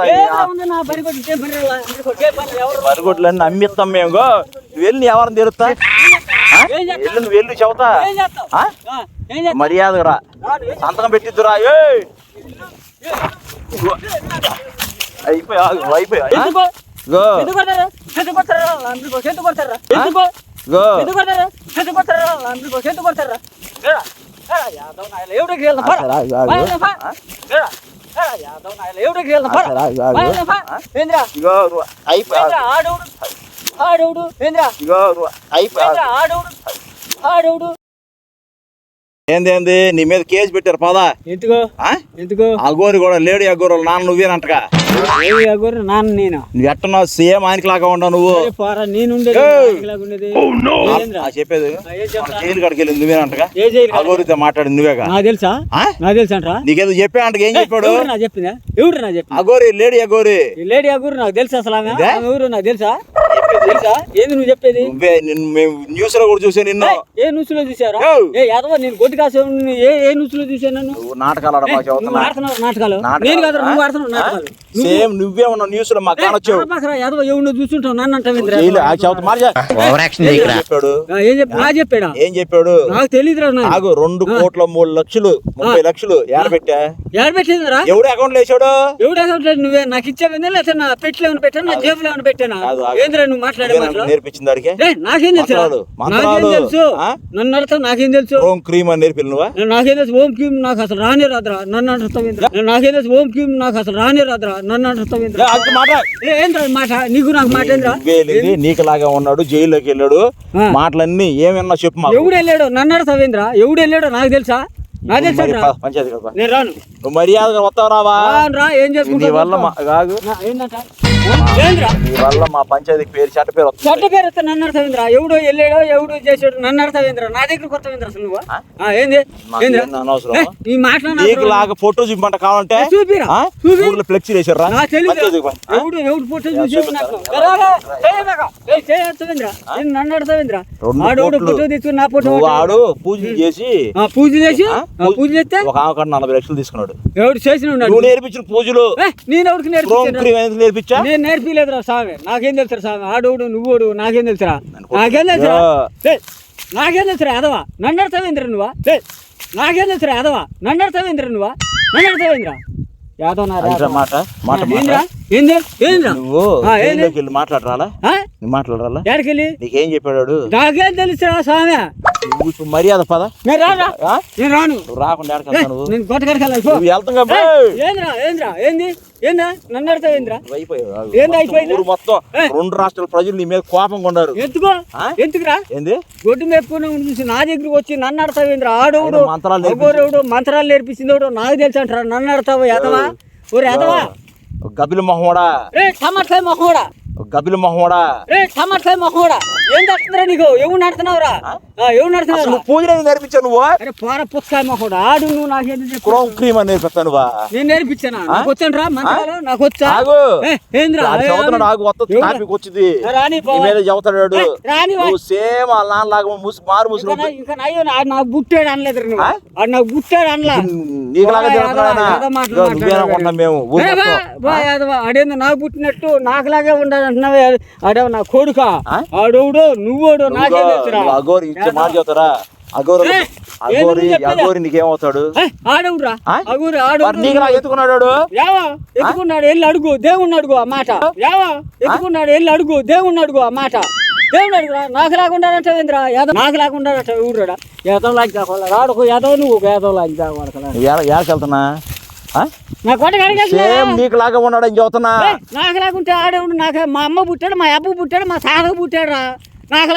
వస్తాయి. మరుగుడ్లన్నీ అమ్మిస్తాం మేము వెళ్ళి ఎవరిని తెరుస్తా వెళ్ళు నువ్వు వెళ్ళు చెబుతా. ఆ? మర్యాదగా రా. సంతకం పెట్టిద్దురా అయిపోయా అయిపోయా ఆడవుడు ఆడవుడు ఆడవుడు ఏంది ఏంది? నీ మీద కేసు పెట్టారు పదా. ఎందుకో? ఆ? ఎందుకో? అగోరి కూడా లేడీ అగోరు నాన్న నువ్వేనంటగా. నాన్న నేను. నువ్వు ఎట్టున్నావు సేమ్ ఆయనకి లాగా ఉండవు నువ్వు? పోరా! ఉండేది? ఆ చెప్పేది? జైలు కాడికి? అగోరితో మాట్లాడింది నువ్వేగా? నాకు తెలుసా? నాకు తెలుసా అంటరా? నీకేదో చెప్పా అంటే ఏం చెప్పాడు? ఎవరు చెప్పిందా? అగోరి లేడీ అగోరి. ఈ లేడీ అగూరు నాకు తెలుసా అసలు ఆమె? ఎవరు నాకు తెలుసా? తెలుసా? ఏంది నువ్వు చెప్పేది? నువ్వే నిన్ను మేము న్యూస్లో కూడా చూసా నిన్ను. ఏ న్యూస్లో చూసారా! ఏ యాదవ నేను గొడ్డు కాసే ఏ ఏ న్యూస్లో చూసాను నాటకాలు ఆడుతున్నావు నాటకాలు? నాటకాలు, నేను కాదు నువ్వు? ఆడుతున్నావు నాటకాలు? సేమ్ నువ్వే ఉన్నావు న్యూస్లో మాకు కానొచ్చావు. యాదవ ఎవరినో చూస్తుంటావు? నన్ను చెప్పాడు? ఏం చెప్పి నా చెప్పాడా? ఏం చెప్పాడు? నాకు తెలియదురా నాకు రెండు కోట్ల మూడు లక్షలు ముప్పై లక్షలు ఏడబెట్టా ఎక్కడ పెట్టిందిరా? ఎవడు అకౌంట్ వేసాడు ఎవడు అకౌంట్ నువ్వే నాకు ఇచ్చావేందా లేకపోతే నా పెట్లో ఏమైనా పెట్టాను? నా జేబులో ఏమైనా పెట్టానా. ఏంద్రా నువ్వు మాట్లాడే నేర్పించింది ఏయ్, నాకేం తెలుసు? నాకేం. తెలుసు? ఆ? నన్ను అడతావు నాకేం తెలుసు? ఓం క్రీమ్ అని నేర్పి నువ్వా? నాకేం తెలుసు? ఓం క్యూమ్ నాకు అసలు రానే రాదురా. నన్ను నేను నాకేం తెలుసు? ఓం క్యూమ్ నాకు అసలు రానే రాదురా. నన్ను మాట. ఏంద్రా మాట? నీకు మాట ఏంద్రా? లాగా ఉన్నాడు జైల్లోకి వెళ్ళాడు. మాటలన్నీ ఏమన్నా చెప్పు ఎవడు వెళ్ళాడు? నన్ను అడతావేంద్రా ఎవడు వెళ్ళాడు నాకు తెలుసా? మర్యాదగా వస్తావు రావా? రా ఏం నీ చేసుకుంటావు వల్ల కాదు. ఏంద్రా నీ వల్ల మా పంచాయతీకి పేరు చెట్ట పేరు వస్తుంది. చెట్ట పేరు వస్తే నన్ను అర్థమైందిరా ఎవడో వెళ్ళాడో ఎవడో చేసాడు నన్ను అర్థమైందిరా నా దగ్గర కొత్తమైందిరా అసలు నువ్వు? ఆ, ఏంది? అనవసరం? ఏ, ఈ మాట్లాడిన నీకు లాగా ఫోటో చూపమంట కావాలంటే చూపిరా? ఆ? చూపి. ఊర్లో ఫ్లెక్సీ వేసారా నా తెలియదు పంచాయతీకి పో. ఆ? ఎవడు ఎవడు ఫోటో చూసి నాకు. ఏయ్? నేను నన్ను అర్థమైందిరా రెండు ఆడోడు కోట్లు. ఫోటో తీసుకుని నా ఫోటో నువ్వు ఆడు పూజలు చేసి ఆ, పూజ చేసి? ఆ? ఆ, పూజ చేస్తే? ఒక ఆమె కాడ నలభై లక్షలు తీసుకున్నాడు. ఎవడు చేసిన ఉన్నాడు నువ్వు నేర్పించిన పూజలు. నేను ఎవరికి నేర్పించాను? క్రీమ్ నేర్పించా? నేను నేర్పిలేదురా స్వామి నాకేం తెలుసురా స్వామి ఆడోడు నువ్వుడు నాకేం తెలుసురా? నాకేం తెలుసురా? నాకేం తెలుసురా యాదవా? నన్ను అర్థమైందిరా నువ్వా? నాకేం తెలుసురా యాదవా? నన్ను అర్థమైందిరా నువ్వా? నన్ను అర్థమైందిరా నీకేం చెప్పాడు నాకేం తెలుసురా స్వామి ఇప్పుడు మర్యాద పద. నేను రాను. రాకుండా నువ్వు? వెళ్తాం ఏందిరా? ఏందిరా? ఏంది? ఏందా? నన్ను అర్థమైందిరా నువ్వు అయిపోయావు. ఏంది మొత్తం అయిపోయింది? ఊరు మొత్తం. రెండు రాష్ట్రాల ప్రజలు నీ మీద కోపంగా ఉన్నారు ఎందుకో? ఎందుకురా? ఏంది? గొడ్డు మేపుకుని చూసి నా దగ్గరికి వచ్చి నన్ను అడతావేంద్ర ఆడవుడు మంత్రాలు మంత్రాలు నేర్పించింది నాకు తెలుసు అంటారా? నన్ను అడతావు ఎదవా ఓరే ఎదవా గబిల మొహోడా రే టమాటాయ మొహోడా ఒక గబిల మొహోడా రే టమాటాయ మొహోడా ఏం నడుతుందిరా నీకు? ఎవరు నడుతున్నావురా ఎవరు నడుతున్నావు నువ్వు పూజలు నేర్పించావు నువ్వు? అరే పోర పుస్తకాయ మొహోడా ఆడు నువ్వు నాకేం క్రోమ్ క్రీమ్ అని నేను నేర్పించానా? నాకు వచ్చాను రా మంత్రాలు నాకు వచ్చా? ఆగు. ఏ, ఏందిరా? ఆడు ఏ, చదువుతున్నాడు ఆగు. కొత్త ఎవరు? టాపిక్ వచ్చింది. రాని పో. నీ మీద చదువుతాడు ఏ, రాని వా. నువ్వు సేమ్ నాన్న లాగా ముసు మారు ఇంకా ఆడు నాకు బుట్టాడు అనలేదు నువ్వు. ఆడు నాకు బుట్టాడు అనలా. తిరుగుతున్నాడా మేము? నాకు పుట్టినట్టు నాకులాగే ఉండాలి అంటున్నావే ఆడేవో నా కొడుక? ఆ? ఆడవుడు? నువ్వుడు? నాకేం నువ్వు తెలుసురా? ఇచ్చే మాట చెబుతారా అగోరి అగోరి? అగోరి నీకేమవుతాడు? ఆడు నీకు నాకు ఎత్తుకున్నాడు ఎత్తుకున్నాడు వెళ్ళి అడుగు. దేవుణ్ణి అడుగు ఆ మాట. యావా? ఎత్తుకున్నాడు వెళ్ళి అడుగు. దేవుణ్ణి అడుగు ఆ మాట. దేవుని అడుగురా నాకు లాకుండా యాదవ్ నాకు లాకుండా ఊరురా. యాదవ్ లాంటి రాడుకు యాదవ్ నువ్వు ఒక యాదవ్ లాంటి వెళ్తున్నా? కొట్ట సేమ్ నీకు లాగా ఉన్నాడని చెబుతున్నా. నాకు లాగుంటే ఆడేవుడు నాకు మా అమ్మ పుట్టాడు మా అబ్బు పుట్టాడు మా తాత పుట్టాడు రా నాకు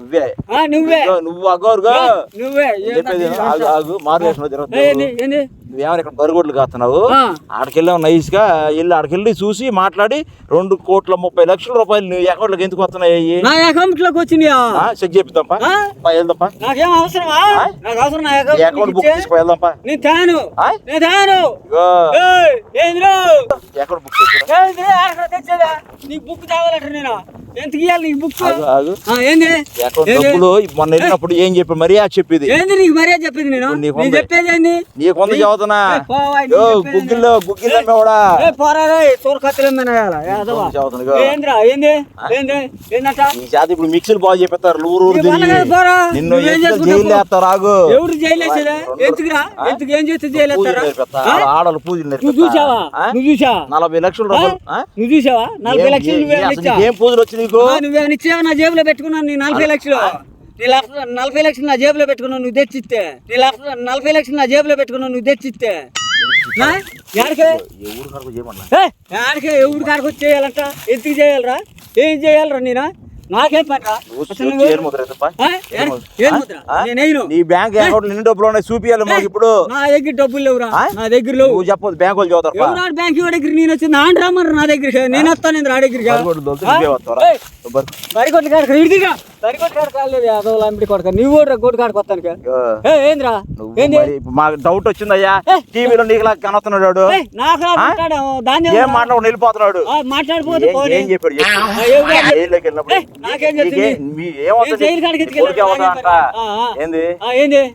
నువ్వే. నువ్వే. నువ్వు అగోరుగా. నువ్వే చెప్పేది. ఆగు నువ్వేమైనా ఇక్కడ బరుగుడ్లు కాస్తున్నావు. ఆడికెళ్ళావు నైస్గా వెళ్ళి ఆడికెళ్ళి చూసి మాట్లాడి రెండు కోట్ల ముప్పై లక్షల రూపాయలు నీ అకౌంట్లోకి ఎందుకు వస్తున్నాయి నా అకౌంట్లోకి వచ్చినాయా చెక్ చేపిద్దాంపా. ఆ? పా, వెళ్దాంపా. నాకేం అవసరమా? నాకు అవసరం నా నీ అకౌంట్ అకౌంట్ బుక్ తీసుకో వెళ్దాంపా. నేను తాను. ఆ? నేను తాను. ఇగో ఏయ్, ఏందిరో? అకౌంట్ బుక్ చేసుకో ఏంది అక్కడ తెచ్చేదా? నీకు బుక్ తేవాలంట నేను? ఎంత ఇయ్యాలి నీకు బుక్. ఏంది? డబ్బులు మొన్న వెళ్ళినప్పుడు ఏం చెప్పి మరీ అది చెప్పింది. ఏంది నీకు మర్యాద చెప్పింది నేను. చెప్పేది ఏంది? చదువుతున్నా. నీకు చెప్పేది గుగ్గిల్లో గుగ్గిల్లో కూడా చదువుతున్నా ఏంద్రా ఏంది? ఏంది? ఏందంట? ఈ జాతి ఇప్పుడు మిక్సీలు బాగా చెప్పేస్తారు ఊరు ఊరు. నిన్ను? జైలు వేస్తారు ఎవరు జైలు వేసేదా? ఎందుకురా? ఎందుకు ఏం చేస్తే జైలు వేస్తారా? ఆడలు పూజలు నువ్వు చూసావా? నువ్వు చూసావా? నలభై లక్షలు? నువ్వు చూసావా? నలభై లక్షలు ఏ- పూజలు వచ్చి నీకు నువ్వేమైనా ఇచ్చావా? నా జేబులో పెట్టుకున్నాను. నీ నలభై లక్షలు. నీ లక్ష నలభై లక్షలు నా జేబులో పెట్టుకున్నావు నువ్వు తెచ్చిస్తే. నీ లక్ష నలభై లక్షలు నా జేబులో పెట్టుకున్నావు నువ్వు తెచ్చిస్తే. ఆ? యాడికే? ఎవరు కడుపు చేయమన్నా? ఏ, యాడికే? ఎవరి కాడికి వచ్చి చేయాలంట? ఎందుకు చేయాలరా? ఏం చేయాలరా నేను? నాకేం నీ బ్యాంక్ అకౌంట్ ఎన్ని డబ్బులు ఉన్నాయి చూపియాలి మాకు ఇప్పుడు. నా దగ్గర డబ్బులు లేవురా? నా దగ్గర లేవు. నువ్వు చెప్పదు బ్యాంక్ వాళ్ళు చదువుతారు బ్యాంక్? దగ్గర? నేను వచ్చింది ఆంధ్ర రమ్మన్నారు నా నేను వస్తాను నా దగ్గరికి. బరికొట్ల కాడక ఇడిదిగా. మాకు డౌట్ వచ్చిందయ్యా. టీవీలో నీకు లాగా కనొస్తున్నాడు ఏం మాట్లాడు వెళ్ళిపోతున్నాడు? ఏం- చెప్పాడు. ఏంది?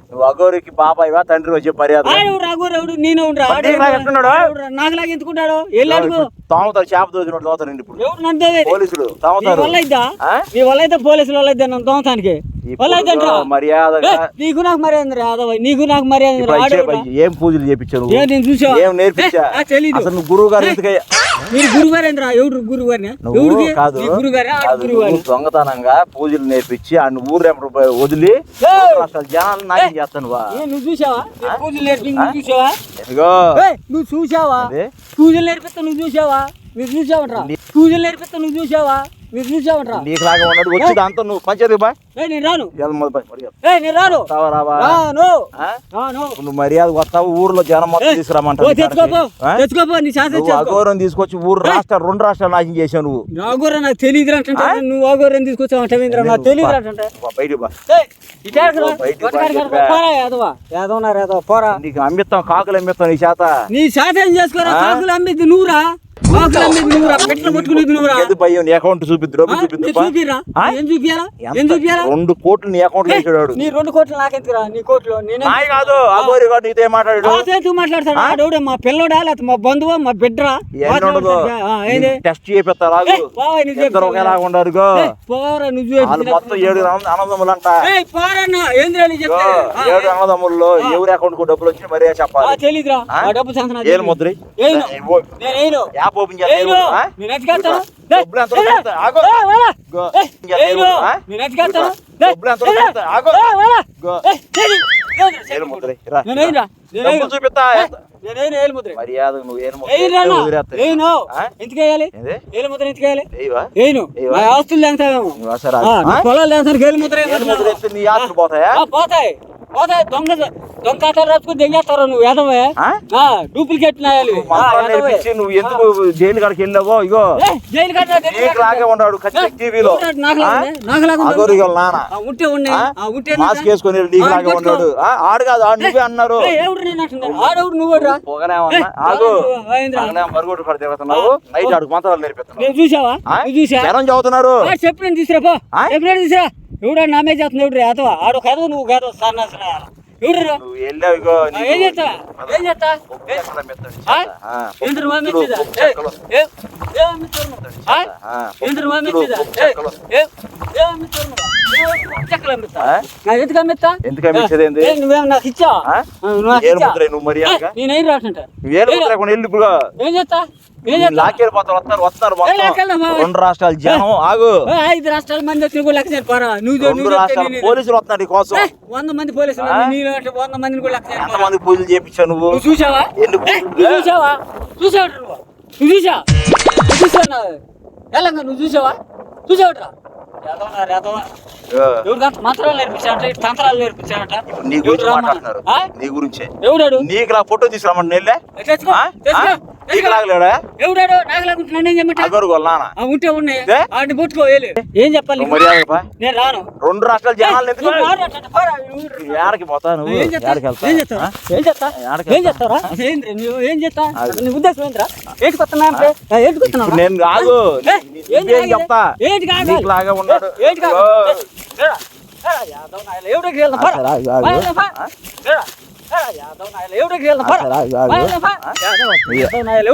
నువ్వు అగోరికి బాబాయ్వా తండ్రి వచ్చే మర్యాద. ఎందుకుంటాడు తాముతారు చేప దోచినట్టు పోలీసులు తాముతారు. పోలీసుల మర్యాదగా నీకు నాకు మర్యాద యాదవ్ నీకు నాకు మర్యాద? ఏం పూజలు చేపించావు? ఏ నేను? ఏం నేర్పించా. అసలు నువ్వు గురువు గారు మీరు ఎవడు గురుగారే ఆడ కాదు, గురుగారు నువ్వు దొంగతనంగా పూజలు నేర్పించి ఆ ఊరు వదిలి! అసలు జనాలు నాశనం చేస్తాను నువ్వు చూసావా? పూజలు నేర్పి నువ్వు చూసావా? నువ్వు చూసావా? పూజలు నేర్పిస్తా నువ్వు చూసావా? నువ్వు చూసావంట్రా పూజలు నేర్పిస్తా నువ్వు చూసావా? నీకు లాగా ఉన్నాడు. వచ్చి దాంతో నువ్వు పంచేది బా. ఏ నేను రాను. ఏ నేను రాను. రాను. నువ్వు మర్యాద వస్తావు ఊర్లో జనం మొత్తం తీసుకురామంటావు అఘోరం తీసుకొచ్చి ఊరు రాష్ట్రాలు రెండు రాష్ట్రాలు నాశనం చేసావు నువ్వు. నాగోర నాకు తెలియదు అంటే నువ్వు ఆగోరని తీసుకొచ్చావు అంటే నాకు తెలియదు పోరా నీకు అమ్మిస్తాం కాకులు అమ్మిస్తాం నీ చేత. నీ శాతం చేసుకోరా కాకులు అమ్మిద్ది నువ్వురా? నీ అకౌంట్ చూపిద్దు రెండు కోట్లు నీ అకౌంట్లో వేసాడు నీ రెండు కోట్లు నాకెందుకురా? నీ కోట్లు నేనే కాదు అగోరి కాదు నీతో మాట్లాడాడు? మాట్లాడతాడు? ఆడోడే మా పిల్లోడా లేకపోతే మా బంధువా మా బిడ్డరా? టెస్ట్ చేపిస్తారు ఆగు ఏయ్, పోవా, నువ్వు ఇద్దరు చెప్తావా? ఒకేలా ఉండరు పోరా నువ్వు మొత్తం ఏడు ఇగో, చెప్తే? ఏడు అన్నదమ్ముల్లో ఎవరి అకౌంట్కు డబ్బులు వచ్చి మరీ చెప్పాలి. తెలీదురా. డబ్బు. ముద్రి? ఓపెన్. చూపిస్తా. మర్యాద ఏలు ముద్ర. ఏను. ఆస్తులు పొలాలు ఏలు ముద్ర ఆస్తులు పోతాయా? పోతాయి. పోతాయి దొంగ దొంగ రాసుకుని దెంగేస్తారు నువ్వు? ఎదవే? డూప్లికేట్ నాయాలి నువ్వు ఎందుకు జైలు కాడికి వెళ్ళావో? ఇగో. జైలు నీకు లాగే ఉన్నాడు టీవీలో. ఉంటే? ఆ, ఉంటే మాస్క్ వేసుకొని నీకు లాగే ఉన్నాడు. ఆ, ఆడు కాదు ఆడు నువ్వే అన్నారు. ఆడవుడు నువ్వు రా. పొగనేమన్నా ఏయ్, ఆగు. రాను, ఏంద్రా? పొగనే మరుగుడు తిరుగుతున్నావు? నైట్ ఆడు మంత్రాలు నేర్పిస్తున్నావు. నేను చూసావా? చూసా. జనం చదువుతున్నారు. ఆ, చెప్పు నేను తీసుకురా పో. ఆ? చెప్పు నేను తీసుకురా. ఎవడా నామే చేస్తున్నా ఎవడు ఎదవా ఆడు కదవు నువ్వు కాదు సన్నాసిన ఎవడు ఏం చేస్తా? చేస్తా? ఏంద్ర మా మెచ్చిదా? ఏంద్ర మా మెచ్చిదా? ఎందుకు అమ్మిస్తా? ఎందుకు అమ్మించేది నువ్వేం నాకు నువ్వు రాసంట లేకుండా వెళ్ళి ఇప్పుడు ఏం చేస్తా? వస్తారు వస్తారు. రెండు రాష్ట్రాలు జనం ఆగు. ఐదు రాష్ట్రాల మంది వచ్చి కూడా లెక్క సరిపోరా నువ్వు చె- రెండు నువ్వు చెప్తే రాష్ట్రాలు పోలీసులు వస్తున్నారు కోసం. వంద మంది పోలీసులు వంద మందిని కూడా ఎంతమంది పూజలు చేయించావు నువ్వు? చూసావా? నువ్వు చూసావా? చూసావు నువ్వు? నువ్వు చూసా నువ్వు చూసావా ఎలాగ నువ్వు చూసావా? చూసావట్రా? తంత్రాలు నేర్పించాడంట నీ గురించి? మాట్లాడుతున్నారు? ఆ? నీ గురించే. ఎవడాడు? నీకు నా ఫోటో తీసుకురామంటే నెల్లే ఎవడాడు నాకు లేకుంటున్నా నేను చెప్పమంటా అగరు గొల్లానా ఆ, ఉంటే ఉన్నాయి ఏ? వాడిని పట్టుకో ఏలు ఏం చెప్పాలి నీకు? మర్యాద పా నేను రాను రెండు రాష్ట్రాల జనాలు ఎందుకు నువ్వు రాను అట్ట, పోరా, నువ్వు రా. ఏడకి పోతా నువ్వు ఏం చేస్తా? ఏడకి వెళ్తా ఏం చేస్తావు? ఆ? ఏం చేస్తా? ఏడకి ఏం చేస్తావురా? ఏంద్రా నువ్వు ఏం చేస్తా అది. నీ ఉద్దేశం ఏంద్రా ఏంటి కొత్తనా అంటే ఏంటి కొత్తనా ఇప్పుడు నేను రాగు ఏ, ఏంటి నువ్వేం ఆగేది? చెప్తా ఏంటి కాదు నీకు లాగా ఉన్నాడు ఏంటి కాదు ఓ. ఏరా, ఏరా, యాదవ్ నాయలు, ఎవడికి వెళ్దాం, పోరా. అసలు వాళ్ళు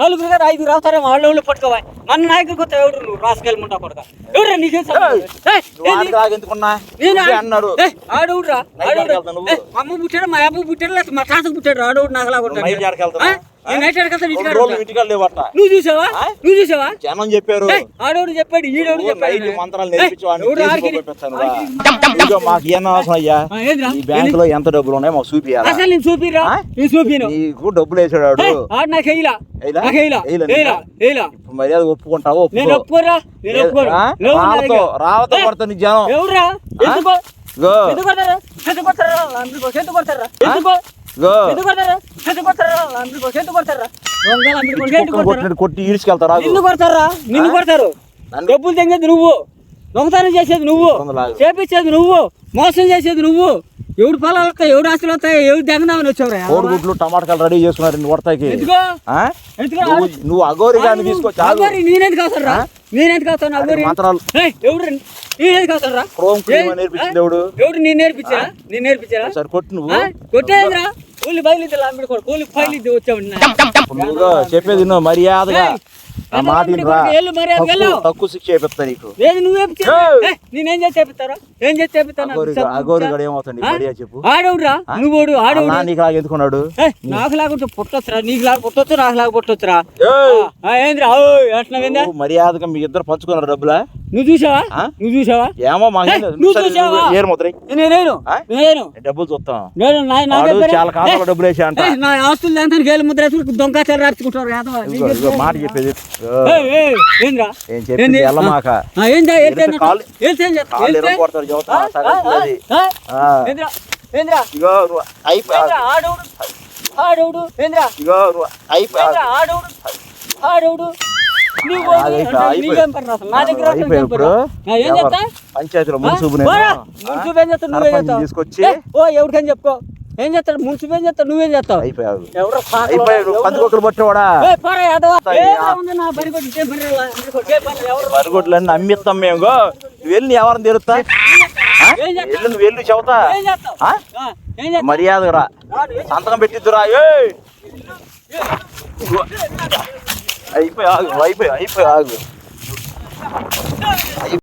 నలుగురు ఐదుగురు వాళ్ళ వాళ్ళు పట్టుకోవాలి మన నాయకుడికి వస్తే ఎవడు నువ్వు రాసుకెళ్ళి ముండా పట్టుకో నీకేం అన్నాడు మా అమ్మ పుట్టాడు మా అబ్బు పుట్టాడు మా తాతకు పుట్టాడు ఆడవుడు నాకు లాగా నువ్వు చూసావా? ఆ? నువ్వు చూసావా? జనం చెప్పారు. ఏయ్, ఆడవుడు చెప్పాడు నువ్వు చెప్పాడు. మంత్రాలు మాకు ఏం అవసరం అయ్యా? ఆ, ఏందిరా? ఈ బ్యాంక్లో ఎంత డబ్బులు ఉన్నాయో మాకు చూపియాలా అసలు నేను చూపిరా ఆ? నేను చూపిను నీకు డబ్బులు వేసాడు ఆడు. నాకు మర్యాద ఒప్పుకుంటావా? ఒప్పుకోరా? రావతో జనం. ఎవరురా ఎందుకో? ఎందుకు ఎందుకు ఎందుకు కొట్టి ఈడ్చుకెళ్తారా నిన్ను కొడతారా నిన్ను కొడతారు. డబ్బులు తెంగేది నువ్వు. దొంగతనం చేసేది నువ్వు. చేపించేది నువ్వు. మోసం చేసేది నువ్వు. ఎవడు పొలాలు వస్తాయి ఎవడు ఆస్తులు వస్తాయి ఎవడు దెంగదామని వచ్చావురా కోడిగుడ్లు టమాటాలు రెడీ చేసుకున్నారు కొడతాకి? నువ్వు నువ్వు అగోరి గాని తీసుకో చాలు అగోరి నేనెందుకు అవుతారా నేనెందుకు అవుతాను అగోరి మంత్రాలు. ఏయ్, ఎవడు నేనెందుకు అవుతారా క్రోమ్ క్రీమ్ నేర్పించింది ఎవడు? ఎవడు నేను నేర్పించారా నేను నేర్పించారా సరే కొట్టు నువ్వు? కొట్టేదిరా కూలి బయలుదేరి లాంబడి కూలి బయలుదేరి నువ్వు చెప్పేది నువ్వు మర్యాదగా. ఆ మాట తక్కువ- శిక్ష చేపిస్తా నీకు. నువ్వే ఏయ్! నేనేం చేసి చేపిస్తారా? ఏం చేసి చేపిస్తాను అగోరి అగోరి గడు ఏమవుతాడు మర్యాద చెప్పు. ఆడవుడురా? నువ్వుడు ఆడవుడు? నీకు లాగా ఎందుకున్నాడు? నాకు లాగుంటే పుట్టొచ్చురా? నీకు లాగా పుట్టొచ్చు నాకు లాగా పుట్టొచ్చురా? ఏంద్రా? అంటున్నావేందా మర్యాదగా మీ ఇద్దరు పంచుకున్నారు డబ్బులా? నువ్వు చూసావా? నువ్వు చూసావా? ఏమో నువ్వు చూసావా? నేనేను డబ్బులు చూస్తాం నేను చాలా కాలంలో డబ్బులు వేసా అంట. ఏయ్, నా ఆస్తులు దాంతో గేలు ముద్ర ఇదిగో తెలుసు? మాట చెప్పేది పంచాయతీలో చేస్తావు? తీసుకొచ్చి ఓ ఎవరికని చెప్పుకో. ఏం చేస్తాడు? మున్సిపు ఏం చేస్తావు నువ్వేం చేస్తావు? అయిపోయావు ఎవరో పందికొక్కలు పట్టేవాడా? మరుగుడ్లన్నీ అమ్మిస్తాం మేము వెళ్ళి ఎవరిని చేస్తావు? వెళ్ళి నువ్వు వెళ్ళి చెబుతా. ఏం చేస్తావు? ఆ? ఆ, ఏం చేస్తావు? మర్యాదగా రా. రాడు, ఏం సంతకం పెట్టిద్దురా. అయిపోయి ఆగు అయిపోయి అయిపోయి ఆగు.